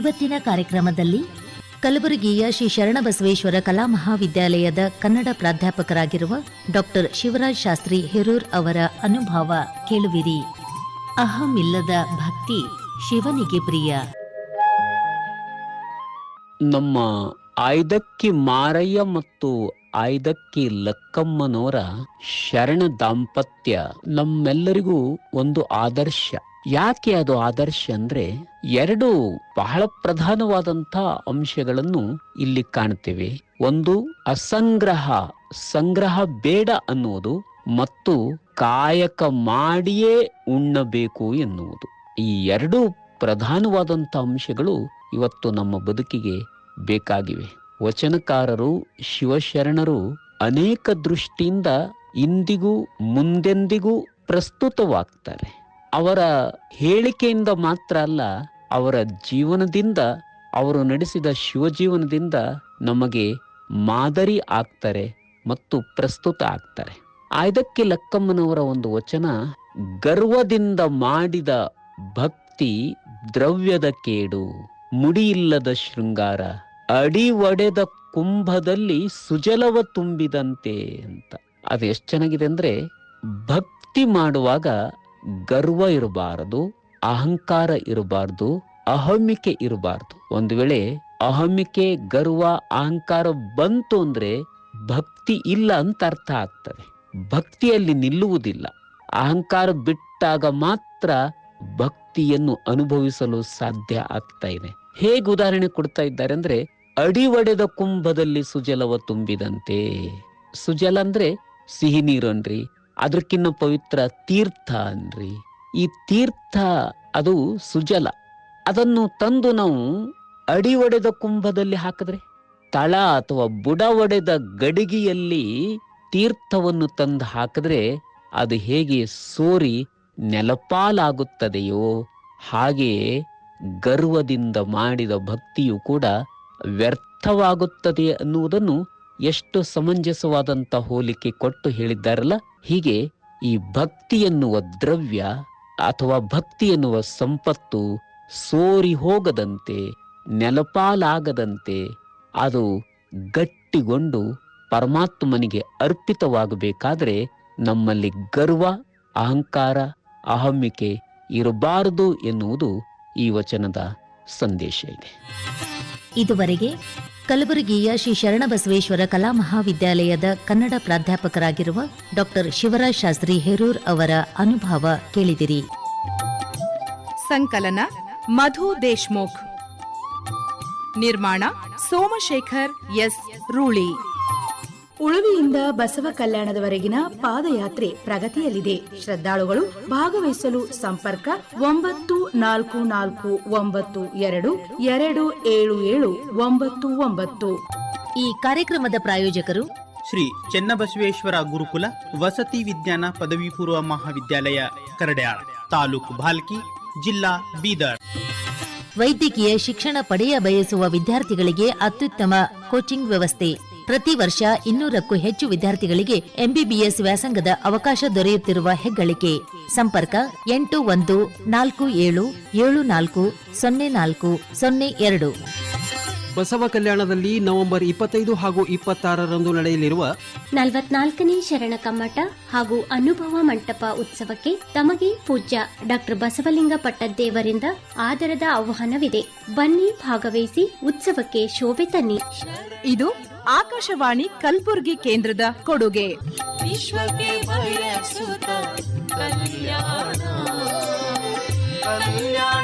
ಇವತ್ತಿನ ಕಾರ್ಯಕ್ರಮದಲ್ಲಿ ಕಲಬುರಗಿಯ ಶ್ರೀ ಶರಣಬಸವೇಶ್ವರ ಕಲಾ ಮಹಾವಿದ್ಯಾಲಯದ ಕನ್ನಡ ಪ್ರಾಧ್ಯಾಪಕರಾಗಿರುವ ಡಾಕ್ಟರ್ ಶಿವರಾಜ್ ಶಾಸ್ತ್ರಿ ಹೆರೂರ್ ಅವರ ಅನುಭವ ಕೇಳುವಿರಿ. ಅಹಮಿಲ್ಲದ ಭಕ್ತಿ ಶಿವನಿಗೆ ಪ್ರಿಯ. ನಮ್ಮ ಆಯ್ದಕ್ಕಿ ಮಾರಯ್ಯ ಮತ್ತು ಆಯ್ದಕ್ಕಿ ಲಕ್ಕಮ್ಮನವರ ಶರಣ ದಾಂಪತ್ಯ ನಮ್ಮೆಲ್ಲರಿಗೂ ಒಂದು ಆದರ್ಶ. ಯಾಕೆ ಅದು ಆದರ್ಶ ಅಂದ್ರೆ ಎರಡು ಬಹಳ ಪ್ರಧಾನವಾದಂತ ಅಂಶಗಳನ್ನು ಇಲ್ಲಿ ಕಾಣ್ತೇವೆ ಒಂದು, ಅಸಂಗ್ರಹ. ಸಂಗ್ರಹ ಬೇಡ ಅನ್ನುವುದು ಮತ್ತು ಕಾಯಕ ಮಾಡಿಯೇ ಉಣ್ಣಬೇಕು ಎನ್ನುವುದು. ಈ ಎರಡು ಪ್ರಧಾನವಾದಂತ ಅಂಶಗಳು ಇವತ್ತು ನಮ್ಮ ಬದುಕಿಗೆ ಬೇಕಾಗಿವೆ. ವಚನಕಾರರು, ಶಿವಶರಣರು ಅನೇಕ ದೃಷ್ಟಿಯಿಂದ ಇಂದಿಗೂ ಮುಂದೆಂದಿಗೂ ಪ್ರಸ್ತುತವಾಗ್ತಾರೆ. ಅವರ ಹೇಳಿಕೆಯಿಂದ ಮಾತ್ರ ಅಲ್ಲ, ಅವರ ಜೀವನದಿಂದ, ಅವರು ನಡೆಸಿದ ಶಿವಜೀವನದಿಂದ ನಮಗೆ ಮಾದರಿ ಆಗ್ತಾರೆ ಮತ್ತು ಪ್ರಸ್ತುತ ಆಗ್ತಾರೆ. ಆಯ್ದಕ್ಕೆ ಲಕ್ಕಮ್ಮನವರ ಒಂದು ವಚನ, ಗರ್ವದಿಂದ ಮಾಡಿದ ಭಕ್ತಿ ದ್ರವ್ಯದ ಕೇಡು, ಮುಡಿಯಿಲ್ಲದ ಶೃಂಗಾರ, ಅಡಿ ಒಡೆದ ಕುಂಭದಲ್ಲಿ ಸುಜಲವ ತುಂಬಿದಂತೆ ಅಂತ. ಅದು ಎಷ್ಟು ಚೆನ್ನಾಗಿದೆ ಅಂದ್ರೆ, ಭಕ್ತಿ ಮಾಡುವಾಗ ಗರ್ವ ಇರಬಾರದು, ಅಹಂಕಾರ ಇರಬಾರ್ದು, ಅಹಮಿಕೆ ಇರಬಾರ್ದು. ಒಂದು ವೇಳೆ ಅಹಮಿಕೆ, ಗರ್ವ, ಅಹಂಕಾರ ಬಂತು ಅಂದ್ರೆ ಭಕ್ತಿ ಇಲ್ಲ ಅಂತ ಅರ್ಥ ಆಗ್ತದೆ. ಭಕ್ತಿಯಲ್ಲಿ ನಿಲ್ಲುವುದಿಲ್ಲ. ಅಹಂಕಾರ ಬಿಟ್ಟಾಗ ಮಾತ್ರ ಭಕ್ತಿಯನ್ನು ಅನುಭವಿಸಲು ಸಾಧ್ಯ ಆಗ್ತಾ ಇದೆ. ಹೇಗೆ ಉದಾಹರಣೆ ಕೊಡ್ತಾ ಇದ್ದಾರೆ ಅಂದ್ರೆ, ಅಡಿ ಒಡೆದ ಕುಂಭದಲ್ಲಿ ಸುಜಲವ ತುಂಬಿದಂತೆ. ಸುಜಲ ಅಂದ್ರೆ ಸಿಹಿ ನೀರು ಅನ್ರಿ ಅದಕ್ಕಿನ್ನ ಪವಿತ್ರ ತೀರ್ಥ ಅನ್ರಿ. ಈ ತೀರ್ಥ ಅದು ಸುಜಲ. ಅದನ್ನು ತಂದು ನಾವು ಅಡಿ ಒಡೆದ ಕುಂಭದಲ್ಲಿ ಹಾಕಿದ್ರೆ, ತಳ ಅಥವಾ ಬುಡ ಒಡೆದ ಗಡಿಗೆಯಲ್ಲಿ ತೀರ್ಥವನ್ನು ತಂದು ಹಾಕಿದ್ರೆ ಅದು ಹೇಗೆ ಸೋರಿ ನೆಲಪಾಲಾಗುತ್ತದೆಯೋ ಹಾಗೆಯೇ ಗರ್ವದಿಂದ ಮಾಡಿದ ಭಕ್ತಿಯು ಕೂಡ ವ್ಯರ್ಥವಾಗುತ್ತದೆ ಅನ್ನುವುದನ್ನು ಎಷ್ಟು ಸಮಂಜಸವಾದಂತ ಹೋಲಿಕೆ ಕೊಟ್ಟು ಹೇಳಿದ್ದಾರಲ್ಲ, ಹೀಗೆ ಈ ಭಕ್ತಿ ಎನ್ನುವ ದ್ರವ್ಯ ಅಥವಾ ಭಕ್ತಿ ಎನ್ನುವ ಸಂಪತ್ತು ಸೋರಿ ಹೋಗದಂತೆ, ನೆಲಪಾಲಾಗದಂತೆ, ಅದು ಗಟ್ಟಿಗೊಂಡು ಪರಮಾತ್ಮನಿಗೆ ಅರ್ಪಿತವಾಗಬೇಕಾದ್ರೆ ನಮ್ಮಲ್ಲಿ ಗರ್ವ, ಅಹಂಕಾರ ಅಹಮ್ಮಿಕೆ ಇರಬಾರದು ಎನ್ನುವುದು ಈ ವಚನದ ಸಂದೇಶ ಇದೆ. ಇದುವರೆಗೆ ಕಲಬುರಗಿಯ ಶ್ರೀ ಶರಣಬಸವೇಶ್ವರ ಕಲಾ ಮಹಾವಿದ್ಯಾಲಯದ ಕನ್ನಡ ಪ್ರಾಧ್ಯಾಪಕರಾಗಿರುವ ಡಾಕ್ಟರ್ ಶಿವರಾಜ್ ಶಾಸ್ತ್ರಿ ಹೆರೂರ್ ಅವರ ಅನುಭವ ಕೇಳಿದಿರಿ. ಸಂಕಲನ ಮಧು ದೇಶ್ಮುಖ್. ನಿರ್ಮಾಣ ಸೋಮಶೇಖರ್ ಎಸ್ ರೂಳಿ. ಉಳುವಿಯಿಂದ ಬಸವ ಕಲ್ಯಾಣದವರೆಗಿನ ಪಾದಯಾತ್ರೆ ಪ್ರಗತಿಯಲ್ಲಿದೆ. ಶ್ರದ್ಧಾಳುಗಳು ಭಾಗವಹಿಸಲು ಸಂಪರ್ಕ ಒಂಬತ್ತು ನಾಲ್ಕು ನಾಲ್ಕು ಒಂಬತ್ತು ಎರಡು ಎರಡು ಏಳು ಏಳು ಒಂಬತ್ತು ಒಂಬತ್ತು. ಈ ಕಾರ್ಯಕ್ರಮದ ಪ್ರಾಯೋಜಕರು ಶ್ರೀ ಚೆನ್ನಬಸವೇಶ್ವರ ಗುರುಕುಲ ವಸತಿ ವಿಜ್ಞಾನ ಪದವಿ ಪೂರ್ವ ಮಹಾವಿದ್ಯಾಲಯ ಕರಡ್ಯಾಳ ತಾಲೂಕು ಭಾಲ್ಕಿ ಜಿಲ್ಲಾ ಬೀದರ್. ವೈದ್ಯಕೀಯ ಶಿಕ್ಷಣ ಪಡೆಯ ಬಯಸುವ ವಿದ್ಯಾರ್ಥಿಗಳಿಗೆ ಅತ್ಯುತ್ತಮ ಕೋಚಿಂಗ್ ವ್ಯವಸ್ಥೆ. ಪ್ರತಿ ವರ್ಷ ಇನ್ನೂರಕ್ಕೂ ಹೆಚ್ಚು ವಿದ್ಯಾರ್ಥಿಗಳಿಗೆ ಎಂಬಿಬಿಎಸ್ ವ್ಯಾಸಂಗದ ಅವಕಾಶ ದೊರೆಯುತ್ತಿರುವ ಹೆಗ್ಗಳಿಕೆ. ಸಂಪರ್ಕ ಎಂಟು ಒಂದು ನಾಲ್ಕು ಏಳು ಏಳು ನಾಲ್ಕು ಸೊನ್ನೆ ನಾಲ್ಕು ಸೊನ್ನೆ ಎರಡು. ಬಸವ ಕಲ್ಯಾಣದಲ್ಲಿ ನವೆಂಬರ್ ಇಪ್ಪತ್ತೈದು ಹಾಗೂ ಇಪ್ಪತ್ತಾರರಂದು ನಡೆಯಲಿರುವ ನಲವತ್ನಾಲ್ಕನೇ ಶರಣ ಕಮ್ಮಟ ಹಾಗೂ ಅನುಭವ ಮಂಟಪ ಉತ್ಸವಕ್ಕೆ ತಮಗೆ ಪೂಜ್ಯ ಡಾಕ್ಟರ್ ಬಸವಲಿಂಗ ಪಟ್ಟದ್ದೇವರಿಂದ ಆದರದ ಆಹ್ವಾನವಿದೆ. ಬನ್ನಿ ಭಾಗವಹಿಸಿ ಉತ್ಸವಕ್ಕೆ ಶೋಭೆ ತನ್ನಿ. ಇದು ಆಕಾಶವಾಣಿ ಕಲಬುರಗಿ ಕೇಂದ್ರದ ಕೊಡುಗೆ. ವಿಶ್ವಕ್ಕೆ ಬಯಸುತ್ತ ಕಲ್ಯಾಣ. ಕಲ್ಯಾಣ.